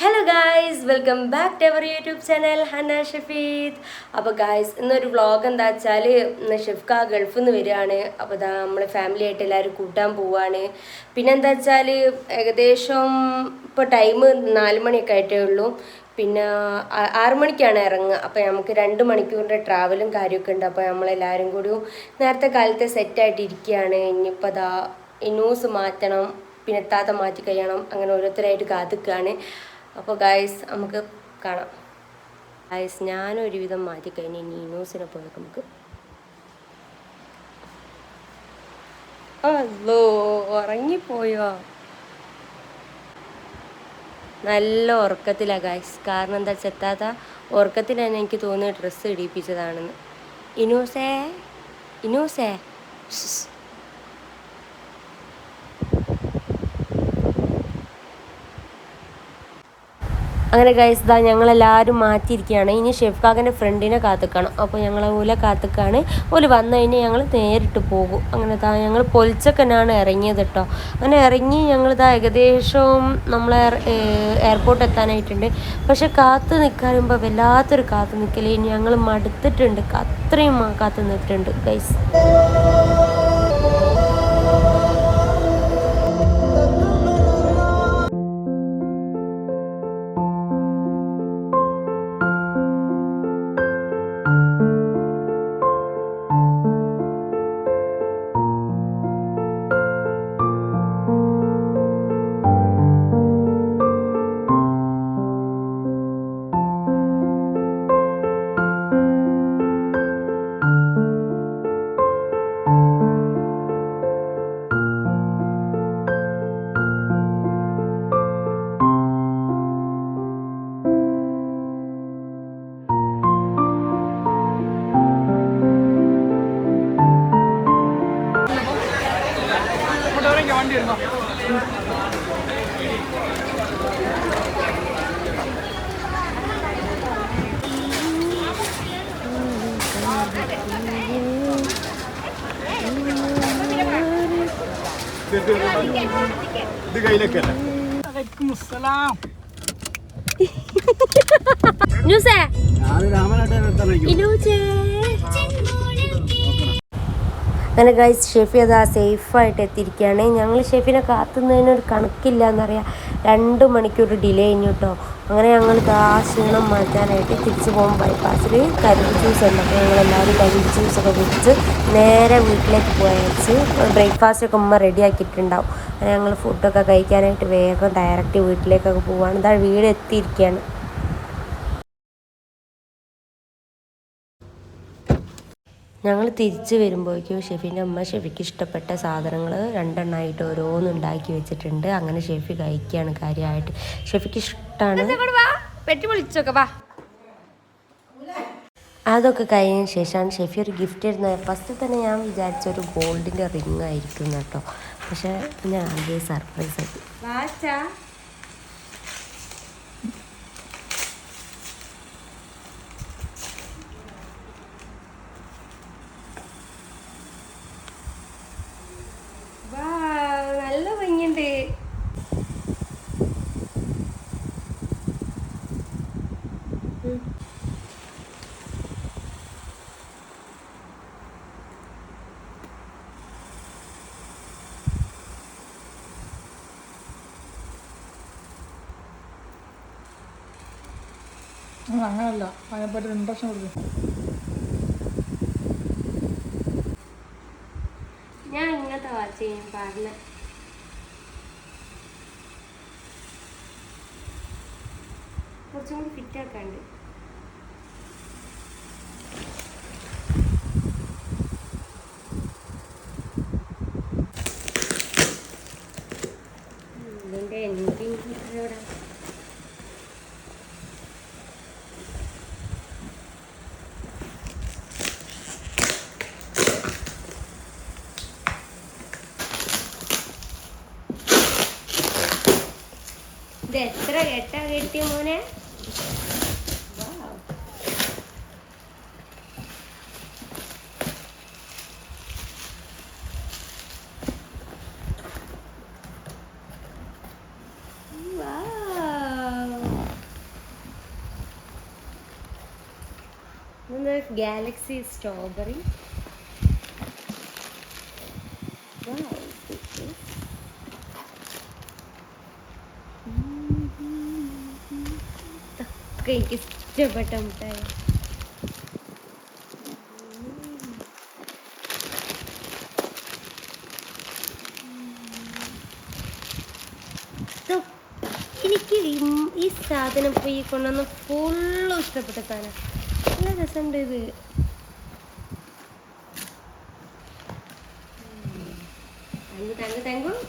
Hello guys welcome back to our YouTube channel Hana Shafeed അപ്പോൾ guys ഇന്നൊരു vlog എന്താ വെച്ചാൽ ഷെഫ്ക ഗൾഫിൽ നിന്ന് വരികയാണ്. അപ്പോൾ ഇതാ നമ്മൾ ഫാമിലി ആയിട്ട് എല്ലാവരും കൂട്ടാൻ പോവാണ്. പിന്നെ എന്താ വെച്ചാൽ ഏകദേശം ഇപ്പോൾ ടൈം നാല് മണിയൊക്കെ ആയിട്ടേ ഉള്ളൂ. പിന്നെ ആറ് മണിക്കാണ് ഇറങ്ങുക. അപ്പോൾ നമുക്ക് രണ്ട് മണിക്കൂറിന്റെ ട്രാവലും കാര്യമൊക്കെ ഉണ്ട്. അപ്പോൾ നമ്മളെല്ലാവരും കൂടി നേരത്തെ കാലത്തെ സെറ്റായിട്ട് ഇരിക്കുകയാണ്. ഇനിയിപ്പോൾ അതാ ന്യൂസ് മാറ്റണം പിന്നെ എത്താത്ത മാറ്റി കഴിയണം. അങ്ങനെ ഓരോരുത്തരായിട്ട് കാത്തിക്കുകയാണ്. അപ്പോൾ ഗായ്സ് നമുക്ക് കാണാം. ഗായ്സ് ഞാനൊരുവിധം ഒരുവിധം മാറ്റി കഴിഞ്ഞ് ഇനി ന്യൂസിനെ പോയി നമുക്ക് ഉറങ്ങിപ്പോയോ? നല്ല ഉറക്കത്തിലാണ് ഗായ്സ് കാരണം എന്താ വെച്ചാൽ എത്താത്ത ഉറക്കത്തിൽ തന്നെ എനിക്ക് തോന്നുന്നത് ഡ്രസ്സ് ഇടിപ്പിച്ചതാണെന്ന് ഇനൂസേ ഇനൂസേ. അങ്ങനെ ഗൈസ് ഇതാ ഞങ്ങളെല്ലാവരും മാറ്റിയിരിക്കുകയാണ്. ഇനി ഷെഫ് ഫ്രണ്ടിനെ കാത്തുക്കണം. അപ്പോൾ ഞങ്ങൾ ഓല കാത്തുക്കാണ്. ഓൽ വന്നു കഴിഞ്ഞാൽ ഞങ്ങൾ നേരിട്ട് പോകും. അങ്ങനെ താ ഞങ്ങൾ പൊലിച്ചക്കനാണ് ഇറങ്ങിയത് കേട്ടോ അങ്ങനെ ഇറങ്ങി ഞങ്ങൾ ഞങ്ങളിതാ ഏകദേശം നമ്മളെ എയർപോർട്ട് എത്താനായിട്ടുണ്ട്. പക്ഷെ കാത്ത് നിൽക്കാറുമ്പോൾ വല്ലാത്തൊരു കാത്തു നിൽക്കൽ ഞങ്ങൾ മടുത്തിട്ടുണ്ട്. അത്രയും കാത്തു നിന്നിട്ടുണ്ട് ഗൈസ് ഇത് കയ്യിലേക്കല്ല ന്യൂസേ? ഇനൂച്ചേ അങ്ങനെ ഗൈസ് ഷെഫി അത് ആ സേഫായിട്ട് എത്തിയിരിക്കുകയാണ്. ഞങ്ങൾ ഷെഫിനെ കാത്തുന്നതിനൊരു കണക്കില്ല എന്നറിയാം. രണ്ട് മണിക്കൂർ ഡിലേ കഴിഞ്ഞു കേട്ടോ അങ്ങനെ ഞങ്ങൾ ആ ക്ഷീണം മാറ്റാനായിട്ട് തിരിച്ചു പോകും ബൈപ്പാസിൽ കരിമ്പ് ജ്യൂസ് ഉണ്ട്. അപ്പോൾ ഞങ്ങൾ എല്ലാവരും കരിമ്പ് ജ്യൂസൊക്കെ കുടിച്ച് നേരെ വീട്ടിലേക്ക് പോയച്ച് ബ്രേക്ക്ഫാസ്റ്റൊക്കെ ഉമ്മ റെഡി ആക്കിയിട്ടുണ്ടാവും. അങ്ങനെ ഞങ്ങൾ ഫുഡൊക്കെ കഴിക്കാനായിട്ട് വേഗം ഡയറക്റ്റ് വീട്ടിലേക്കൊക്കെ പോവുകയാണ് ഇതാ വീട് എത്തിയിരിക്കുകയാണ്. ഞങ്ങൾ തിരിച്ച് വരുമ്പോഴേക്കും ഷെഫിന്റെ അമ്മ ഷെഫിക്ക് ഇഷ്ടപ്പെട്ട സാധനങ്ങൾ രണ്ടെണ്ണമായിട്ട് ഓരോന്നുണ്ടാക്കി വെച്ചിട്ടുണ്ട്. അങ്ങനെ ഷെഫി കഴിക്കുകയാണ് കാര്യമായിട്ട്. ഷെഫിക്ക് ഇഷ്ടമാണ് അതൊക്കെ കഴിഞ്ഞ ശേഷമാണ് ഷെഫി ഒരു ഗിഫ്റ്റ് തരുന്നത്. ഫസ്റ്റ് തന്നെ ഞാൻ വിചാരിച്ച ഒരു ഗോൾഡിന്റെ റിങ് ആയിരിക്കും കേട്ടോ. പക്ഷേ ഞാൻ ആകെ സർപ്രൈസ് ആക്കി അങ്ങനല്ല. അതിനെപ്പറ്റി ഇൻട്രസ്റ്റ് കൊടുക്കും. ഞാൻ ഇങ്ങനത്തെ വാച്ച് ചെയ്യാൻ പാടില്ല. കുറച്ചും കൂടി ഫിറ്റ് ആക്കാണ്ട്. ഇത് എത്ര കെട്ടാ കെട്ടിയ മോനെ? ഗാലക്സി സ്ട്രോബെറി എനിക്ക് ഇഷ്ടപ്പെട്ട മുട്ടായി. എനിക്ക് ഈ- സാധനം ഈ കൊണ്ടുവന്ന ഫുള്ളും ഇഷ്ടപ്പെട്ട സാധനം. நல்ல ரசம் இது? தங்கு தங்கு தங்கும்